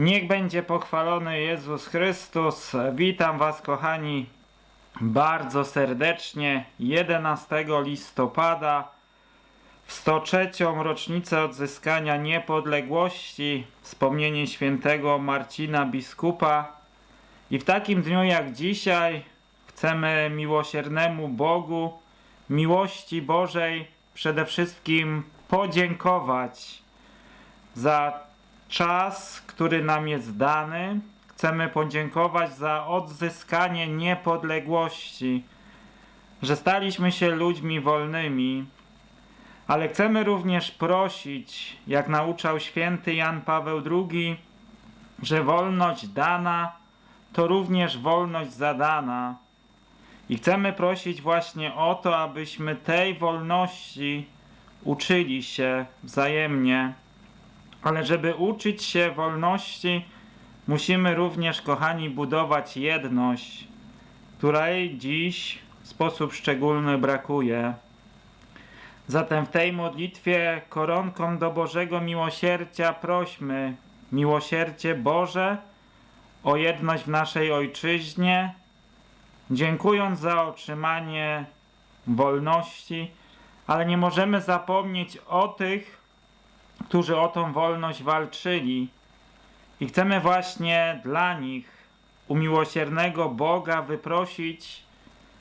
Niech będzie pochwalony Jezus Chrystus. Witam Was, kochani, bardzo serdecznie 11 listopada w 103. rocznicę odzyskania niepodległości, wspomnienie świętego Marcina biskupa. I w takim dniu jak dzisiaj chcemy miłosiernemu Bogu, miłości Bożej przede wszystkim podziękować za czas, który nam jest dany. Chcemy podziękować za odzyskanie niepodległości, że staliśmy się ludźmi wolnymi, ale chcemy również prosić, jak nauczał święty Jan Paweł II, że wolność dana to również wolność zadana. I chcemy prosić właśnie o to, abyśmy tej wolności uczyli się wzajemnie. Ale żeby uczyć się wolności, musimy również, kochani, budować jedność, której dziś w sposób szczególny brakuje. Zatem w tej modlitwie koronką do Bożego Miłosierdzia prośmy miłosierdzie Boże o jedność w naszej Ojczyźnie, dziękując za otrzymanie wolności, ale nie możemy zapomnieć o tych, którzy o tą wolność walczyli. I chcemy właśnie dla nich, u miłosiernego Boga, wyprosić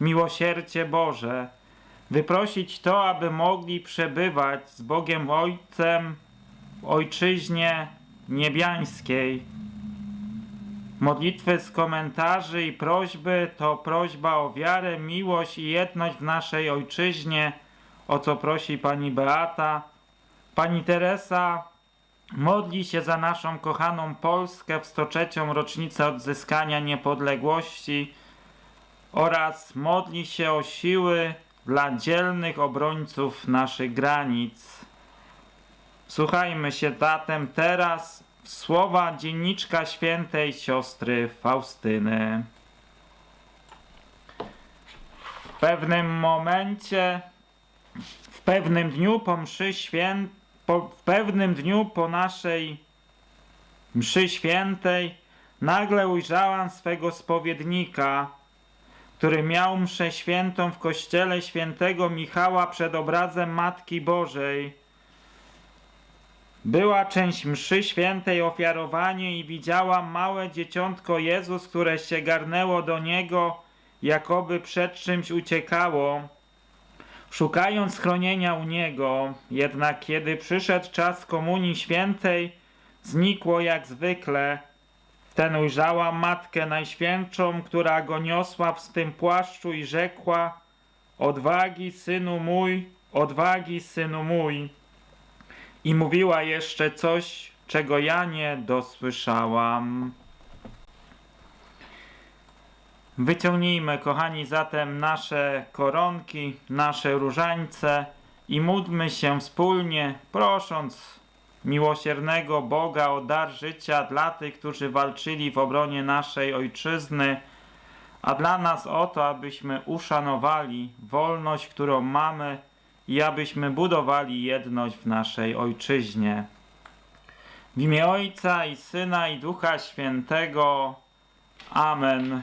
miłosierdzie Boże, wyprosić to, aby mogli przebywać z Bogiem Ojcem w Ojczyźnie niebiańskiej. Modlitwy z komentarzy i prośby to prośba o wiarę, miłość i jedność w naszej ojczyźnie, o co prosi pani Beata. Pani Teresa modli się za naszą kochaną Polskę w 103. rocznicę odzyskania niepodległości oraz modli się o siły dla dzielnych obrońców naszych granic. Słuchajmy się zatem teraz słowa dzienniczka świętej siostry Faustyny. W pewnym momencie, w pewnym dniu po mszy świę, po, w pewnym dniu po naszej mszy świętej nagle ujrzałam swego spowiednika, który miał mszę świętą w kościele świętego Michała przed obrazem Matki Bożej. Była część mszy świętej ofiarowanie i widziałam małe dzieciątko Jezus, które się garnęło do niego, jakoby przed czymś uciekało, szukając schronienia u niego. Jednak kiedy przyszedł czas komunii świętej, znikło jak zwykle. Wten ujrzałam Matkę Najświętszą, która go niosła w swym płaszczu i rzekła Odwagi, synu mój, odwagi, synu mój. I mówiła jeszcze coś, czego ja nie dosłyszałam. Wyciągnijmy, kochani, zatem nasze koronki, nasze różańce i módlmy się wspólnie, prosząc miłosiernego Boga o dar życia dla tych, którzy walczyli w obronie naszej ojczyzny, a dla nas o to, abyśmy uszanowali wolność, którą mamy i abyśmy budowali jedność w naszej ojczyźnie. W imię Ojca i Syna i Ducha Świętego. Amen.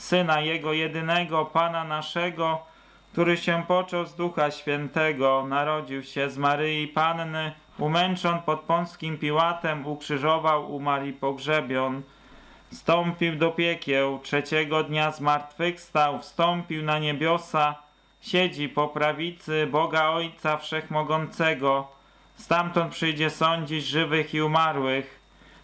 Syna Jego jedynego, Pana naszego, który się począł z Ducha Świętego, narodził się z Maryi Panny, umęczon pod Pąckim Piłatem, ukrzyżował, umarł i pogrzebion. Wstąpił do piekieł, trzeciego dnia zmartwychwstał, wstąpił na niebiosa, siedzi po prawicy Boga Ojca Wszechmogącego. Stamtąd przyjdzie sądzić żywych i umarłych.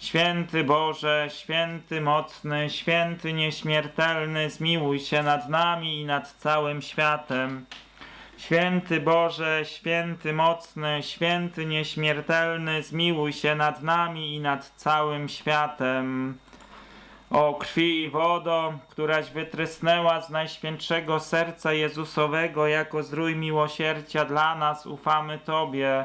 Święty Boże, święty mocny, święty nieśmiertelny, zmiłuj się nad nami i nad całym światem. Święty Boże, święty mocny, święty nieśmiertelny, zmiłuj się nad nami i nad całym światem. O krwi i wodo, któraś wytrysnęła z najświętszego serca Jezusowego jako zdrój miłosierdzia dla nas, ufamy Tobie.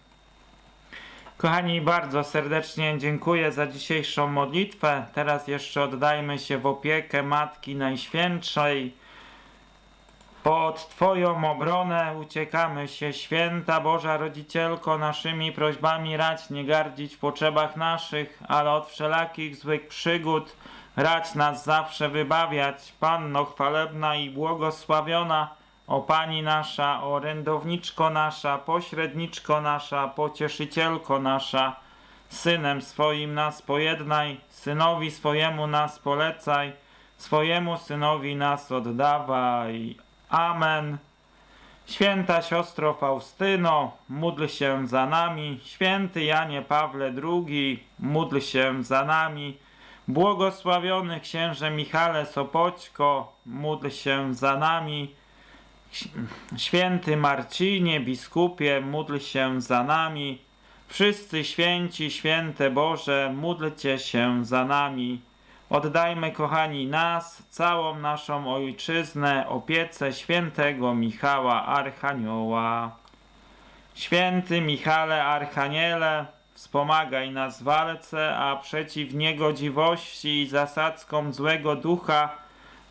Kochani, bardzo serdecznie dziękuję za dzisiejszą modlitwę. Teraz jeszcze oddajmy się w opiekę Matki Najświętszej. Pod Twoją obronę uciekamy się, święta Boża Rodzicielko, naszymi prośbami rać nie gardzić w potrzebach naszych, ale od wszelakich złych przygód rać nas zawsze wybawiać. Panno chwalebna i błogosławiona, o Pani nasza, orędowniczko nasza, pośredniczko nasza, pocieszycielko nasza, Synem swoim nas pojednaj, Synowi swojemu nas polecaj, swojemu Synowi nas oddawaj. Amen. Święta siostro Faustyno, módl się za nami. Święty Janie Pawle II, módl się za nami. Błogosławiony księże Michale Sopoćko, módl się za nami. Święty Marcinie, biskupie, módl się za nami. Wszyscy święci, święte Boże, módlcie się za nami. Oddajmy, kochani, nas, całą naszą ojczyznę, opiece świętego Michała Archanioła. Święty Michale Archaniele, wspomagaj nas w walce, a przeciw niegodziwości i zasadzkom złego ducha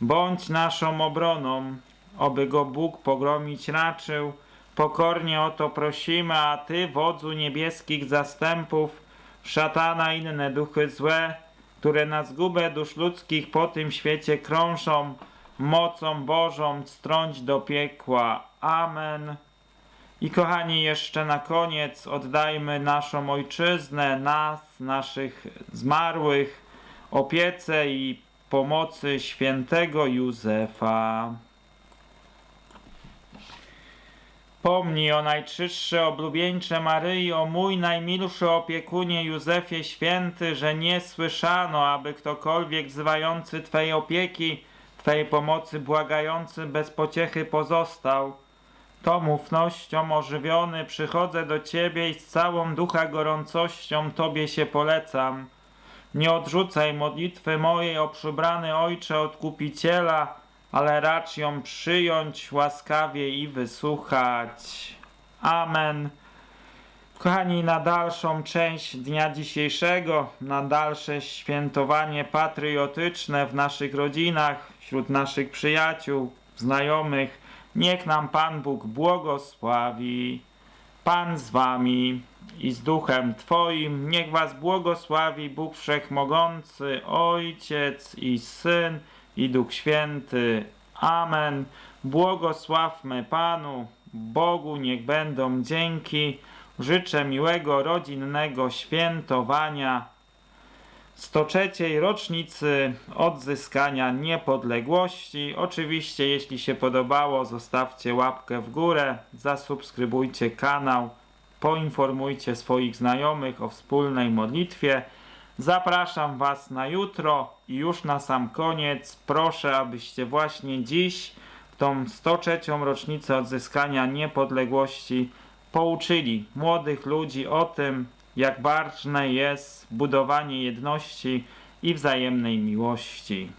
bądź naszą obroną, oby go Bóg pogromić raczył. Pokornie o to prosimy, a Ty, wodzu niebieskich zastępów, szatana inne duchy złe, które na zgubę dusz ludzkich po tym świecie krążą, mocą Bożą strąć do piekła. Amen. I kochani, jeszcze na koniec oddajmy naszą ojczyznę, nas, naszych zmarłych, opiece i pomocy świętego Józefa. Pomnij o najczystsze oblubieńcze Maryi, o mój najmilszy opiekunie Józefie Święty, że nie słyszano, aby ktokolwiek wzywający Twej opieki, Twej pomocy błagający bez pociechy pozostał. Tą ufnością ożywiony przychodzę do Ciebie i z całą ducha gorącością Tobie się polecam. Nie odrzucaj modlitwy mojej o przybrany Ojcze Odkupiciela, ale racz ją przyjąć łaskawie i wysłuchać. Amen. Kochani, na dalszą część dnia dzisiejszego, na dalsze świętowanie patriotyczne w naszych rodzinach, wśród naszych przyjaciół, znajomych, niech nam Pan Bóg błogosławi. Pan z wami i z duchem Twoim, niech was błogosławi Bóg Wszechmogący, Ojciec i Syn i Duch Święty. Amen. Błogosławmy Panu, Bogu niech będą dzięki. Życzę miłego rodzinnego świętowania 103. rocznicy odzyskania niepodległości. Oczywiście, jeśli się podobało, zostawcie łapkę w górę, zasubskrybujcie kanał, poinformujcie swoich znajomych o wspólnej modlitwie. Zapraszam Was na jutro i już na sam koniec proszę, abyście właśnie dziś, w tą 103. rocznicę odzyskania niepodległości, pouczyli młodych ludzi o tym, jak ważne jest budowanie jedności i wzajemnej miłości.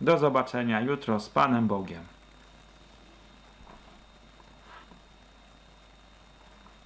Do zobaczenia jutro z Panem Bogiem.